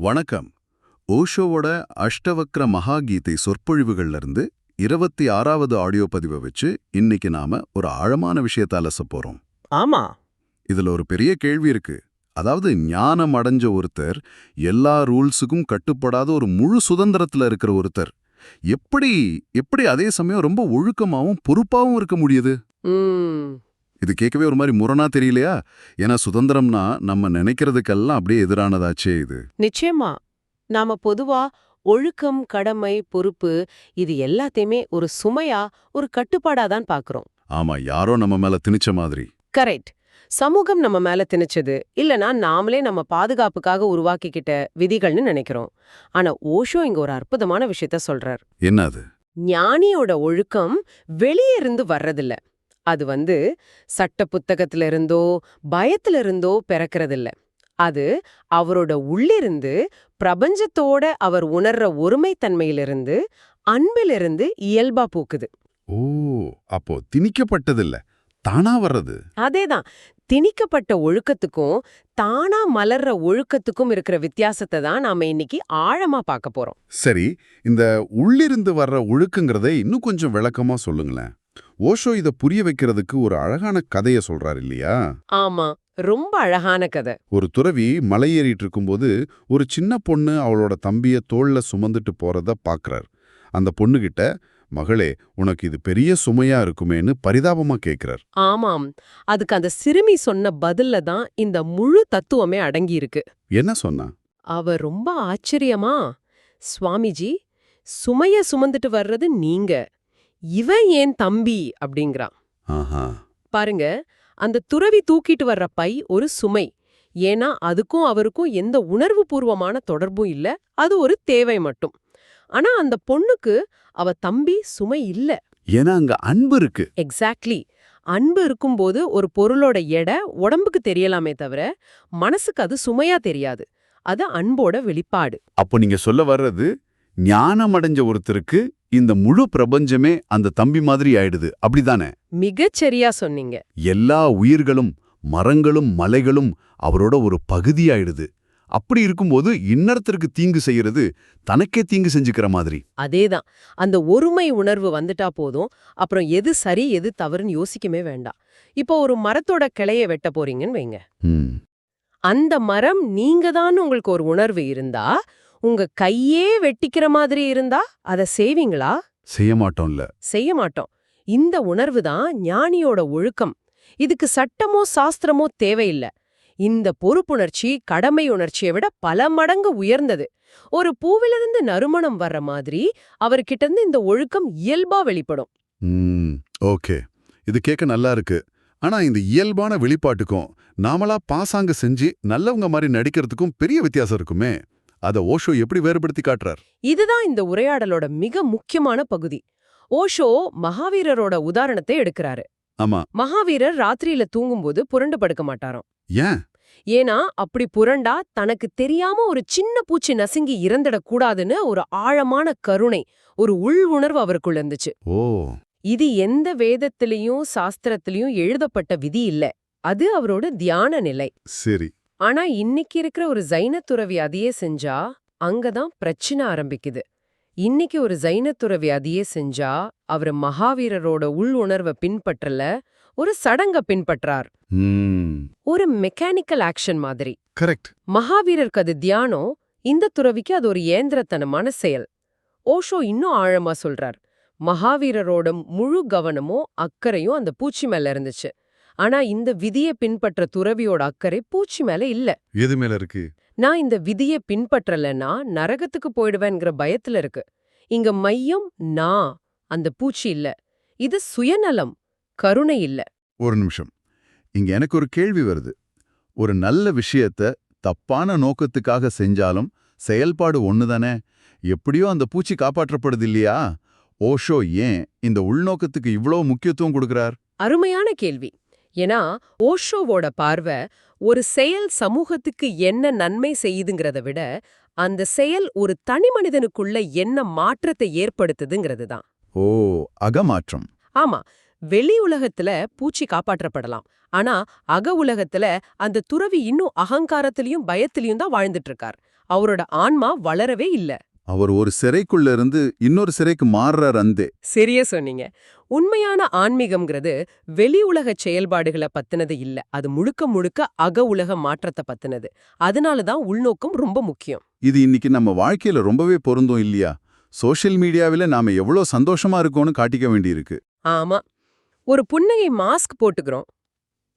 வணக்கம். ஓஷோவோட அஷ்டவக்ர மகாகீதை சொற்பொழிவுகள்ல இருந்து இருபத்தி ஆறாவது ஆடியோ பதிவை வச்சு இன்னைக்கு நாம ஒரு ஆழமான விஷயத்த அலச போறோம். ஆமா. இதுல ஒரு பெரிய கேள்வி இருக்கு. அதாவது ஞானம் அடைஞ்ச ஒருத்தர் எல்லா ரூல்ஸுக்கும் கட்டுப்படாத ஒரு முழு சுதந்திரத்துல இருக்கிற ஒருத்தர் எப்படி எப்படி அதே சமயம் ரொம்ப ஒழுக்கமாவும் பொறுப்பாவும் இருக்க முடியுது? இது கேட்கவே ஒரு மாதிரி முரணா தெரியலையா? ஏன்னா சுதந்திரம்னா நம்ம நினைக்கிறதுக்கெல்லாம் அப்படியே எதிரானதாச்சே இது. நிச்சயமா. நாம பொதுவா ஒழுக்கம் கடமை பொறுப்பு இது எல்லாத்தையுமே ஒரு சுமையா ஒரு கட்டுப்பாடா தான் பாக்குறோம். ஆமா யாரோ நம்ம மேல திணிச்ச மாதிரி. கரெக்ட். சமூகம் நம்ம மேல திணிச்சது இல்லனா நாமளே நம்ம பாதுகாப்புக்காக உருவாக்கிக்கிட்ட விதிகள்னு நினைக்கிறோம். ஆனா ஓஷோ இங்க ஒரு அற்புதமான விஷயத்த சொல்றார். என்ன அது? ஞானியோட ஒழுக்கம் வெளியே இருந்து வர்றதில்ல. அது வந்து சட்ட புத்தகத்துல இருந்தோ பயத்துல இருந்தோ பிறக்கறதில்ல. அது அவரோட உள்ளிருந்து பிரபஞ்சத்தோட அவர் உணர்ற ஒருமைத்தன்மையிலிருந்து அன்பிலிருந்து இயல்பா பூக்குது. ஓ அப்போ திணிக்கப்பட்டதில்ல. தானா வர்றது. அதேதான். திணிக்கப்பட்ட ஒழுக்கத்துக்கும் தானா மலர்ற ஒழுக்கத்துக்கும் இருக்கிற வித்தியாசத்தை தான் நாம இன்னைக்கு ஆழமா பார்க்க போறோம். சரி இந்த உள்ளிருந்து வர்ற ஒழுக்குங்கிறதை இன்னும் கொஞ்சம் விளக்கமா சொல்லுங்களேன். ஓஷோ இத புரிய வைக்கிறதுக்கு ஒரு அழகான கதைய சொல்றாரு இல்லையா? ஆமா ரொம்ப அழகான கதை. ஒரு துறவி மலையேறிட்டு இருக்கும்போது ஒரு சின்ன பொண்ணு அவளோட தம்பிய தோள்ல சுமந்துட்டு போறத பாக்குறார். அந்த பொண்ணுகிட்ட மகளே உனக்கு இது பெரிய சுமையா இருக்குமேன்னு பரிதாபமா கேக்குறார். ஆமாம் அதுக்கு அந்த சிறுமி சொன்ன பதில்ல தான் இந்த முழு தத்துவமே அடங்கி இருக்கு என்ன சொன்னா? அவ ரொம்ப ஆச்சரியமா சுவாமிஜி சுமைய சுமந்துட்டு வர்றது நீங்க. இவன் ஏன் தம்பி? அப்படிங்கிறான். பாருங்க அந்த துறவி தூக்கிட்டு வர்ற பை ஒரு சுமை. ஏன்னா அதுக்கும் அவருக்கும் எந்த உணர்வு பூர்வமான தொடர்பும் இல்ல. அது ஒரு தேவை மட்டும். ஆனா அந்த பொண்ணுக்கு அவ தம்பி சுமை இல்ல. ஏன்னா அங்க அன்பு இருக்கு. எக்ஸாக்ட்லி அன்பு இருக்கும்போது ஒரு பொருளோட எடை உடம்புக்கு தெரியலாமே தவிர மனசுக்கு அது சுமையா தெரியாது. அது அன்போட வெளிப்பாடு. அப்போ நீங்க சொல்ல வர்றது ஞானம் அடைஞ்ச ஒருத்தருக்கு இந்த முழு பிரபஞ்சமே அந்த தம்பி மாதிரி ஆயிடுது. அப்படிதானே? மிகச் சரியா சொன்னீங்க. எல்லா உயிர்களும் மரங்களும் மலைகளும் அவரோட ஒரு பகுதியாயிடுது அப்படி இருக்கும்போது இன்னொருத்தருக்கு தீங்கு செய்யறது தனக்கே தீங்கு செஞ்சுக்கிற மாதிரி. அதேதான். அந்த ஒருமை உணர்வு வந்துட்டா போதும். அப்புறம் எது சரி எது தவறுன்னு யோசிக்கவே வேண்டாம். இப்போ ஒரு மரத்தோட கிளைய வெட்ட போறீங்கன்னு வைங்க. அந்த மரம் நீங்க தான் உங்களுக்கு ஒரு உணர்வு இருந்தா உங்க கையே வெட்டிக்கிற மாதிரி இருந்தா அதை செய்வீங்களா? செய்ய மாட்டோம்ல செய்ய மாட்டோம் இந்த உணர்வு தான் ஞானியோட ஒழுக்கம். இதுக்கு சட்டமோ சாஸ்திரமோ தேவையில்ல. இந்த பொறுப்புணர்ச்சி கடமை உணர்ச்சியை விட பல மடங்கு உயர்ந்தது. ஒரு பூவிலிருந்து நறுமணம் வர்ற மாதிரி அவர்கிட்ட இருந்து இந்த ஒழுக்கம் இயல்பா வெளிப்படும். ஓகே. இது கேட்க நல்லா இருக்கு. ஆனா இந்த இயல்பான வெளிப்பாட்டுக்கும் நாமளா பாசாங்க செஞ்சு நல்லவங்க மாதிரி நடிக்கிறதுக்கும் பெரிய வித்தியாசம் இருக்குமே. அத ஓஷோ எப்படி வேறுபடுத்தி காட்டுறார்? இதுதான் இந்த உரையாடலோட மிக முக்கியமான பகுதி. ஓஷோ மகாவீரரோட உதாரணத்தை எடுக்கிறாரு. ஆமா. மகாவீரர் ராத்திரியில தூங்கும்போது புரண்டு படுக்க மாட்டாராம். ஏன்? ஏன்னா அப்படி புரண்டா தனக்கு தெரியாம ஒரு சின்ன பூச்சி நசுங்கி இறந்துடக் கூடாதுன்னு ஒரு ஆழமான கருணை ஒரு உள் உணர்வு அவருக்குள்ள இருந்துச்சு. ஓ. இது எந்த வேதத்திலையும் சாஸ்திரத்திலையும் எழுதப்பட்ட விதி இல்ல. அது அவரோட தியான நிலை. சரி. ஆனா இன்னைக்கு இருக்கிற ஒரு ஜைன துறவி அதையே செஞ்சா அங்கதான் பிரச்சனை ஆரம்பிக்குது. இன்னைக்கு ஒரு ஜைன துறவி அதையே செஞ்சா அவர் மகாவீரரோட உள் உணர்வை பின்பற்றல ஒரு சடங்க பின்பற்றார். ஒரு மெக்கானிக்கல் ஆக்ஷன் மாதிரி. கரெக்ட். மகாவீரருக்கு அது தியானம் இந்த துறவிக்கு அது ஒரு ஏந்திரத்தனமான செயல். ஓஷோ இன்னும் ஆழமா சொல்றார். மகாவீரரோட முழு கவனமும் அக்கறையும் அந்த பூச்சி மேல இருந்துச்சு. ஆனா இந்த விதியை பின்பற்ற துறவியோட அக்கறை பூச்சி மேல இல்ல. எது மேல இருக்கு? நான் இந்த விதியை பின்பற்றலன்னா நரகத்துக்கு போயிடுவேங்கிற பயத்துல இருக்கு. இங்க மையம் நான் அந்த பூச்சி இல்ல. இது சுயநலம் கருணை இல்ல. ஒரு நிமிஷம். இங்க எனக்கு ஒரு கேள்வி வருது. ஒரு நல்ல விஷயத்த தப்பான நோக்கத்துக்காக செஞ்சாலும் செயல்பாடு ஒண்ணுதானே? எப்படியோ அந்த பூச்சி காப்பாற்றப்படுது இல்லையா? ஓஷோ ஏன் இந்த உள்நோக்கத்துக்கு இவ்ளோ முக்கியத்துவம் கொடுக்கறார்? அருமையான கேள்வி. ஏன்னா ஓஷோவோட பார்வை ஒரு செயல் சமூகத்துக்கு என்ன நன்மை செய்யுதுங்கிறத விட அந்த செயல் ஒரு தனி மனிதனுக்குள்ள என்ன மாற்றத்தை ஏற்படுத்துதுங்கிறது தான். ஓ அகமாற்றம். ஆமா வெளி உலகத்துல பூச்சி காப்பாற்றப்படலாம். ஆனா அக உலகத்துல அந்த துறவி இன்னும் அகங்காரத்திலயும் பயத்திலயும் தான் வாழ்ந்துட்டு இருக்கார் அவரோட ஆன்மா வளரவே இல்ல. அவர் ஒரு சிறைக்குள்ள இருந்து இன்னொரு சிறைக்கு மாறுறார் அந்தே. சரியா சொன்னீங்க. உண்மையான ஆன்மீகம்ங்கிறது வெளி உலக செயல்பாடுகளை பத்தினது இல்ல. அது முழுக்க முழுக்க அக உலக மாற்றத்தை பத்தினது. அதனால தான் உள்நோக்கம் ரொம்ப முக்கியம். இது இன்னைக்கு நம்ம வாழ்க்கையில ரொம்பவே பொருந்தும் இல்லையா? சோஷியல் மீடியாவில நாம எவ்வளோ சந்தோஷமா இருக்கோம்னு காட்டிக்க வேண்டியிருக்கு. ஆமா. ஒரு புன்னகை மாஸ்க் போட்டுக்கிறோம்.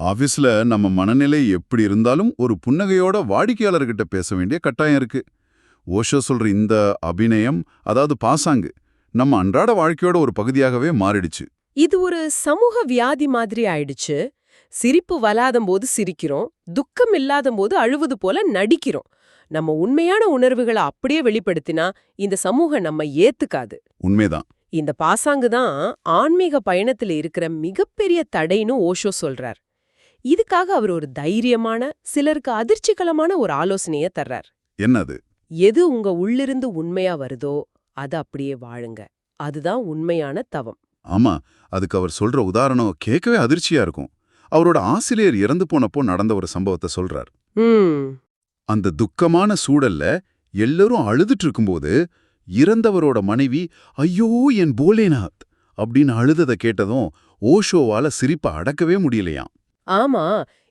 ஆபீஸ்ல நம்ம மனநிலை எப்படி இருந்தாலும் ஒரு புன்னகையோட வாடிக்கையாளர்கிட்ட பேச வேண்டிய கட்டாயம் இருக்கு. ஓஷோ சொல்ற இந்த அபிநயம் அதாவது பாசாங்கு நம்ம அன்றாட வாழ்க்கையோட ஒரு பகுதியாகவே மாறிடுச்சு. இது ஒரு சமூக வியாதி மாதிரி ஆயிடுச்சு. சிரிப்பு வலாதம் போது சிரிக்கிறோம் துக்கம் இல்லாத போது அழுவது போல நடிக்கிறோம். நம்ம உண்மையான உணர்வுகளை அப்படியே வெளிப்படுத்தினா இந்த சமூகம் நம்ம ஏத்துக்காது. உண்மைதான். இந்த பாசாங்கு தான் ஆன்மீக பயணத்துல இருக்கிற மிகப்பெரிய தடைன்னு ஓஷோ சொல்றார். இதுக்காக அவர் ஒரு தைரியமான சிலருக்கு அதிர்ச்சிகரமான ஒரு ஆலோசனைய தர்றார். என்னது? எது உங்க உள்ளிருந்து உண்மையா வருதோ அத அப்படியே வாழுங்க. அதுதான் உண்மையான தவம். ஆமா அதுக்கு அவர் சொல்ற உதாரணம் கேட்கவே அதிர்ச்சியா இருக்கும். அவரோட ஆசிரியர் இறந்து போனப்போ நடந்த ஒரு சம்பவத்தை சொல்றார். அந்த துக்கமான சூழல்ல எல்லாரும் அழுதுட்டு இருக்கும்போது இறந்தவரோட மனைவி ஐயோ என் போலேநாத் அப்படின்னு அழுதத கேட்டதும் ஓஷோவால சிரிப்ப அடக்கவே முடியலையாம். ஆமா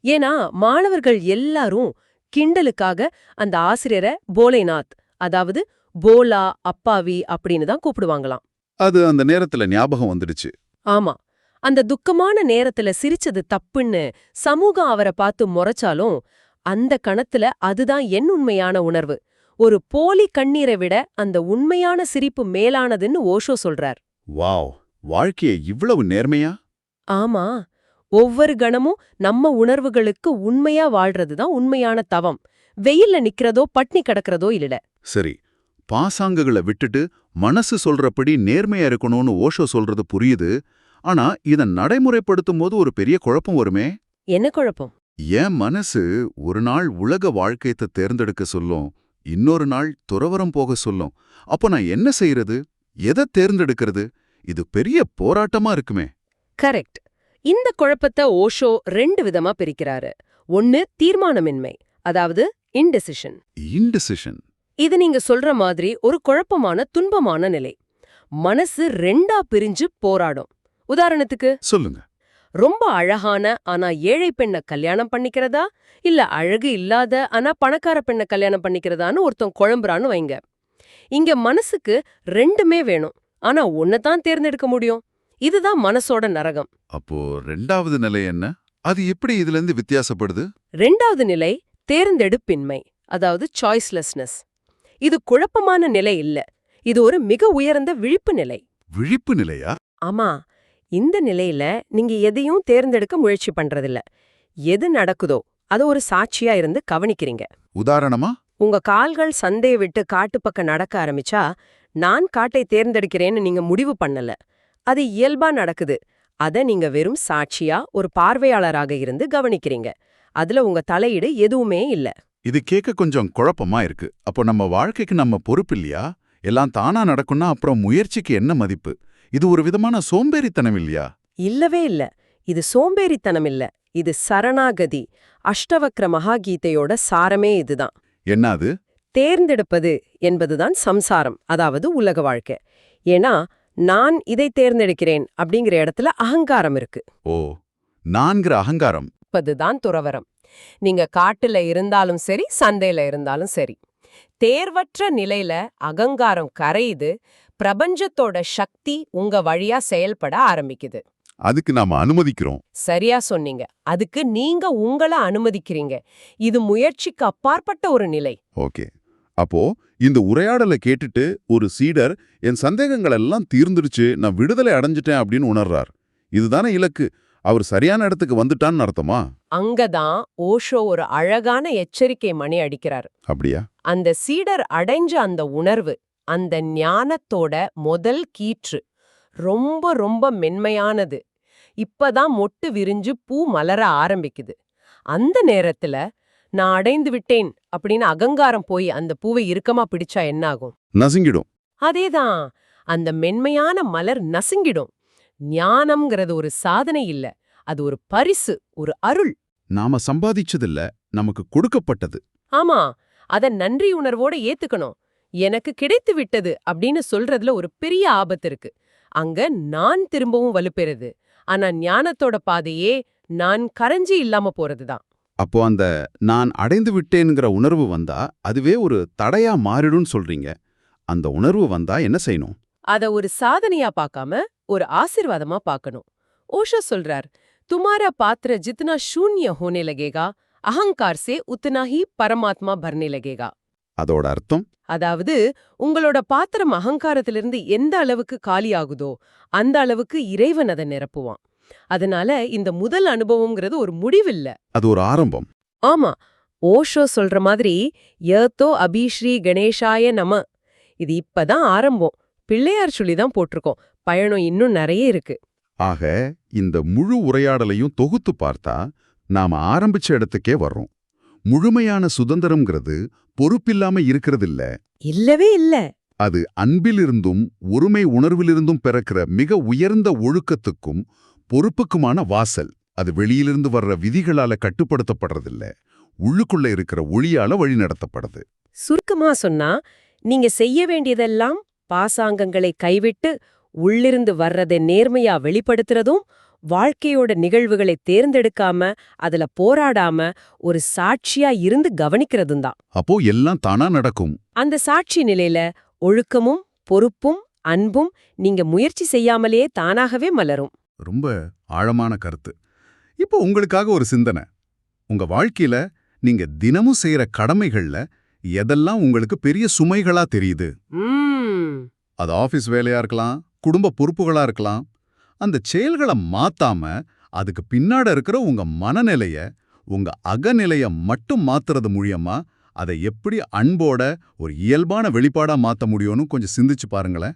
ஏன்னா மாணவர்கள் எல்லாரும் கிண்டலுக்காக அந்த ஆசிரியரை போலேநாத் அதாவது போலா அப்பாவி அப்படின்னு தான் கூப்பிடுவாங்களாம். அது அந்த நேரத்துல ஞாபகம் வந்துடுச்சு. ஆமா. அந்த துக்கமான நேரத்துல சிரிச்சது தப்புன்னு சமூகம் அவரை பார்த்து முறைச்சாலும் அந்த கணத்துல அதுதான் என் உண்மையான உணர்வு. ஒரு போலி கண்ணீரை விட அந்த உண்மையான சிரிப்பு மேலானதுன்னு ஓஷோ சொல்றார். வாவ்! வாழ்க்கையை இவ்வளவு நேர்மையா? ஆமா. ஒவ்வொரு கணமும் நம்ம உணர்வுகளுக்கு உண்மையா வாழ்றதுதான் உண்மையான தவம். வெயில்ல நிக்கிறதோ பட்னி கிடக்கிறதோ இல்ல. சரி பாசாங்குகளை விட்டுட்டு மனசு சொல்றபடி நேர்மையா இருக்கணும்னு ஓஷோ சொல்றது புரியுது. ஆனா இத நடைமுறைப்படுத்தும் போது ஒரு பெரிய குழப்பம் வருமே? என்ன குழப்பம்? என் மனசு ஒரு நாள் உலக வாழ்க்கையத்தை தேர்ந்தெடுக்க சொல்லும் இன்னொரு நாள் துறவரம் போக சொல்லும். அப்போ நான் என்ன செய்யறது எதை தேர்ந்தெடுக்கிறது? இது பெரிய போராட்டமா இருக்குமே. கரெக்ட். இந்த குழப்பத்தை ஓஷோ ரெண்டு விதமா பிரிக்கிறாரு. ஒன்னு தீர்மானமின்மை அதாவது இன்டெசிஷன். இன்டிசிஷன். இது நீங்க சொல்ற மாதிரி ஒரு குழப்பமான துன்பமான நிலை. மனசு ரெண்டா பிரிஞ்சு போராடும். உதாரணத்துக்கு சொல்லுங்க. ரொம்ப அழகான ஆனா ஏழை பெண்ண கல்யாணம் பண்ணிக்கிறதா? இல்ல அழகு இல்லாத ஆனா பணக்கார பெண்ண கல்யாணம் பண்ணிக்கிறதான்னு ஒருத்தன் குழம்புறான்னு வைங்க. இங்க மனசுக்கு ரெண்டுமே வேணும். ஆனா ஒன்னதான் தேர்ந்தெடுக்க முடியும். இதுதான் மனசோட நரகம். அப்போ ரெண்டாவது நிலை என்ன? அது எப்படி இதுல இருந்து வித்தியாசப்படுது? ரெண்டாவது நிலை தேர்ந்தெடுப்பின்மை அதாவது சாய்ஸ்லெஸ்னஸ் இது குழப்பமான நிலை இல்ல. இது ஒரு மிக உயர்ந்த விழிப்பு நிலை. விழிப்பு நிலையா? ஆமா. இந்த நிலையில நீங்க எதையும் தேர்ந்தெடுக்க முயற்சி பண்றதில்ல. எது நடக்குதோ அத ஒரு சாட்சியா இருந்து கவனிக்கிறீங்க. உதாரணமா? உங்க கால்கள் சந்தையை விட்டு காட்டு பக்கம் நடக்க ஆரம்பிச்சா நான் காட்டை தேர்ந்தெடுக்கிறேன்னு நீங்க முடிவு பண்ணல. அது இயல்பா நடக்குது. அத நீங்க வெறும் சாட்சியா ஒரு பார்வையாளராக இருந்து கவனிக்கிறீங்க. அதுல உங்க தலையீடு எதுவுமே இல்ல. இது கேட்க கொஞ்சம் குழப்பமா இருக்கு. அப்போ நம்ம வாழ்க்கைக்கு நம்ம பொறுப்பு இல்லையா? எல்லாம் தானா நடக்கும்னா அப்புறம் முயற்சிக்கு என்ன மதிப்பு? இது ஒரு விதமான சோம்பேறித்தனம் இல்லையா? இல்லவே இல்ல. இது சோம்பேறித்தனம் இல்ல. இது சரணாகதி. அஷ்டவக்ர மகாகீதையோட சாரமே இதுதான். என்ன அது? தேர்ந்தெடுப்பது என்பதுதான் சம்சாரம் அதாவது உலக வாழ்க்கை. ஏன்னா நான் இதை தேர்ந்தெடுக்கிறேன் அப்படிங்கிற இடத்துல அகங்காரம் இருக்கு. ஓ நான்கிற அகங்காரம். தான் துறவரம் நீங்க காட்டுல இருந்தாலும் சரி சந்தையில இருந்தாலும் சரி. தேர்வற்ற நிலையில அகங்காரம் கரையுது பிரபஞ்சத்தோட சக்தி உங்க வழியா செயல்பட ஆரம்பிக்குது. அதுக்கு நாம அனுமதிக்கிறோம். சரியா சொன்னீங்க. அதுக்கு நீங்க உங்கள அனுமதிக்கிறீங்க. இது முயற்சிக்கு அப்பாற்பட்ட ஒரு நிலை. ஓகே. அப்போ இந்த உரையாடலை கேட்டுட்டு ஒரு சீடர் என் சந்தேகங்கள் எல்லாம் தீர்ந்துடுச்சு நான் விடுதலை அடைஞ்சிட்டேன் அப்படின்னு உணர்றார். இதுதானே இலக்கு. அவர் சரியான இடத்துக்கு வந்துட்டான்னு அர்த்தமா? அங்கதான் ஓஷோ ஒரு அழகான எச்சரிக்கை மணி அடிக்கிறார். அப்படியா? அந்த சீடர் அடைஞ்ச அந்த உணர்வு அந்த ஞானத்தோட முதல் கீற்று ரொம்ப ரொம்ப மென்மையானது. இப்பதான் மொட்டு விரிஞ்சு பூ மலர ஆரம்பிக்குது. அந்த நேரத்துல நான் அடைந்து விட்டேன் அப்படின்னு அகங்காரம் போய் அந்த பூவை இறுக்கமா பிடிச்சா என்னாகும்? நசுங்கிடும். அதேதான். அந்த மென்மையான மலர் நசுங்கிடும். ஞானம்ங்கிறது ஒரு சாதனை இல்ல. அது ஒரு பரிசு ஒரு அருள். நாம சம்பாதிச்சதில்ல நமக்கு கொடுக்கப்பட்டது. ஆமா அத நன்றி உணர்வோட ஏத்துக்கணும். எனக்கு கிடைத்து விட்டது அப்படின்னு சொல்றதுல ஒரு பெரிய ஆபத்து இருக்கு. அங்க நான் திரும்பவும் வலுப்பெறுது. ஆனா ஞானத்தோட பாதையே நான் கரைஞ்சி இல்லாம போறதுதான். அப்போ அந்த நான் அடைந்து விட்டேன்ங்கிற உணர்வு வந்தா அதுவே ஒரு தடையா மாறிடும்னு சொல்றீங்க. அந்த உணர்வு வந்தா என்ன செய்யணும்? அத ஒரு சாதனையா பார்க்காம ஒரு ஆசிர்வாதமா பார்க்கணும் ஓஷா சொல்றார் துமாரா பாத்திர ஜித்னா சூன்ய ஹோனே லகேகா அகங்கார் சே உத்தனாஹி பரமாத்மா பர்னே லகேகா. அதோட அர்த்தம்? அதாவது உங்களோட பாத்திரம் அகங்காரத்திலிருந்து எந்த அளவுக்கு காலியாகுதோ அந்த அளவுக்கு இறைவன் அதை நிரப்புவான். அதனால இந்த முதல் அனுபவம்ங்கிறது ஒரு முடிவில்ல. அது ஒரு ஆரம்பம். ஆமா ஓஷோ சொல்ற மாதிரி ஏத்தோ அபிஸ்ரீ கணேஷாய நம. இது இப்பதான் ஆரம்பம். பிள்ளையார் சொல்லி தான் போட்டிருக்கோம். பயணம் இன்னும் நிறைய இருக்கு. ஆக இந்த முழு உரையாடலையும் தொகுத்து பார்த்தா நாம ஆரம்பிச்ச இடத்துக்கே வர்றோம். முழுமையான சுதந்திரம்ங்கிறது பொறுப்பில்லாம இருக்கிறதில்ல. இல்லவே இல்ல. அது அன்பிலிருந்தும் ஒருமை உணர்விலிருந்தும் பிறக்கிற மிக உயர்ந்த ஒழுக்கத்துக்கும் பொறுப்புக்குமான வாசல். அது வெளியிலிருந்து வர்ற விதிகளால கட்டுப்படுத்தப்படுறதில்ல. உள்ளுக்குள்ள இருக்கிற ஒளியால வழிநடத்தப்படுது. சுருக்கமா சொன்னா நீங்க செய்ய வேண்டியதெல்லாம் பாசாங்கங்களை கைவிட்டு உள்ளிருந்து வர்றதை நேர்மையா வெளிப்படுத்துறதும் வாழ்க்கையோட நிகழ்வுகளை தேர்ந்தெடுக்காம அதுல போராடாம ஒரு சாட்சியா இருந்து கவனிக்கிறதும் தான். அப்போ எல்லாம் தானா நடக்கும். அந்த சாட்சி நிலையில ஒழுக்கமும் பொறுப்பும் அன்பும் நீங்க முயற்சி செய்யாமலேயே தானாகவே மலரும். ரொம்ப ஆழமான கருத்து. இப்போ உங்களுக்காக ஒரு சிந்தனை. உங்க வாழ்க்கையில நீங்க தினமும் செய்யற கடமைகள்ல எதெல்லாம் உங்களுக்கு பெரிய சுமைகளா தெரியுது? அது ஆபீஸ் வேலையா இருக்கலாம் குடும்ப பொறுப்புகளா இருக்கலாம். அந்த செயல்களை மாத்தாம அதுக்கு பின்னாட இருக்கிற உங்க மனநிலைய உங்க அகநிலைய மட்டும் மாத்துறது மூலியமா அதை எப்படி அன்போட ஒரு இயல்பான வெளிப்பாடா மாத்த முடியும்னு கொஞ்சம் சிந்திச்சு பாருங்களேன்.